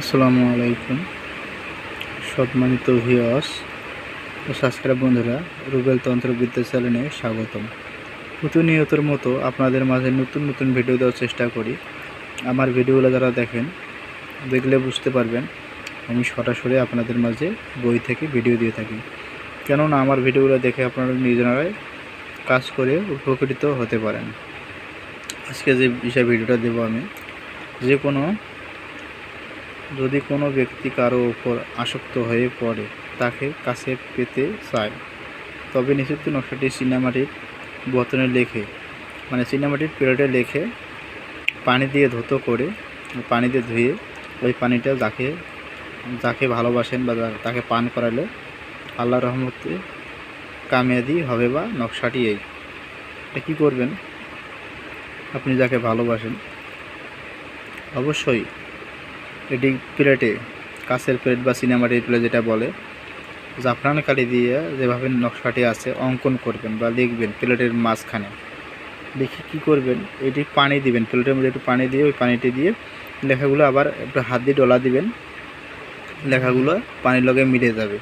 আসসালামু আলাইকুম, সম্মানিত ভিওস ও সাবস্ক্রাইব বন্ধুরা, রুবেল তন্ত্রবিদ্যা চ্যানেলে স্বাগতম। প্রতিনিয়তর মতো আপনাদের মাঝে নতুন নতুন ভিডিও দেওয়ার চেষ্টা করি। আমার ভিডিওগুলো যারা দেখেন, দেখলে বুঝতে পারবেন, আমি সরাসরি আপনাদের মাঝে বই থেকে ভিডিও দিয়ে থাকি। কেননা আমার ভিডিওগুলো দেখে আপনারা নিজেরাই কাজ করে উপকৃত হতে পারেন। আজকে যে বিষয় ভিডিওটা দেবো আমি, যে কোনো যদি কোনো ব্যক্তি কারও ওপর আসক্ত হয়ে পড়ে, তাকে কাছে পেতে চায়। তবে নিষিদ্ধ নকশাটি সিনেমাটির বতনে লেখে মানে সিনেমাটির পিরিয়ডে লেখে, পানি দিয়ে ধুতো করে, পানি দিয়ে ধুয়ে ওই পানিটা যাকে যাকে ভালোবাসেন বা তাকে পান করালে আল্লাহ রহমতে কামিয়াদি হবে বা নকশাটি এই। এটা কী করবেন? আপনি যাকে ভালোবাসেন, অবশ্যই এটি প্লেটে, কাছের প্লেট বা সিনেমাটির প্লেট যেটা বলে, জাফরান কালি দিয়ে যেভাবে নকশাটি আছে অঙ্কন করবেন বা লিখবেন প্লেটের মাঝখানে। লিখে কী করবেন? এটি পানি দিবেন, প্লেটের মধ্যে একটু পানি দিয়ে ওই পানিটি দিয়ে লেখাগুলো আবার একটু হাত দিয়ে ডলা দিবেন। লেখাগুলো পানির লগে মিলে যাবে।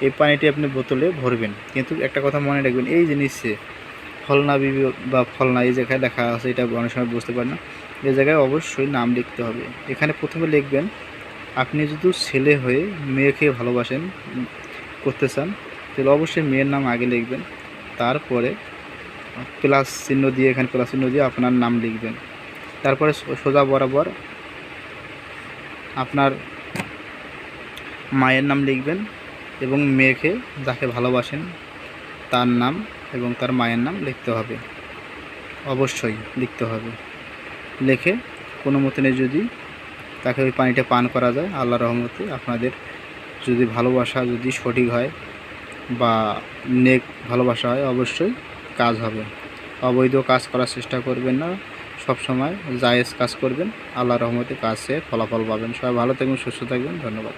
এই পানিটি আপনি বোতলে ভরবেন। কিন্তু একটা কথা মনে রাখবেন, এই জিনিসে ফলনা বিবি বা ফলনা এই জায়গায় লেখা আছে, এটা অনেক সময় বুঝতে পারেন না। এই জায়গায় অবশ্যই নাম লিখতে হবে। এখানে প্রথমে লিখবেন, আপনি যদি ছেলে হয়ে মেয়েকে ভালোবাসেন করতে চান, তাহলে অবশ্যই মেয়ের নাম আগে লিখবেন। তারপরে প্লাস চিহ্ন দিয়ে, এখানে প্লাস চিহ্ন দিয়ে আপনার নাম লিখবেন। তারপরে সোজা বরাবর আপনার মায়ের নাম লিখবেন এবং মেয়েকে যাকে ভালোবাসেন, তার নাম এবং তার মায়ের নাম লিখতে হবে। অবশ্যই লিখতে হবে। লিখে কোনো মতনে যদি তাকে ওই পানিটা পান করা যায় আল্লাহ রহমতে আপনাদের যদি ভালোবাসা যদি সঠিক হয় বা নেক ভালোবাসা হয়, অবশ্যই কাজ হবে। অবৈধ কাজ করার চেষ্টা করবেন না। সব সময় জায়েজ কাজ করবেন। আল্লাহ রহমতে কাজে ফলাফল পাবেন। সবাই ভালো থাকবেন, সুস্থ থাকবেন। ধন্যবাদ।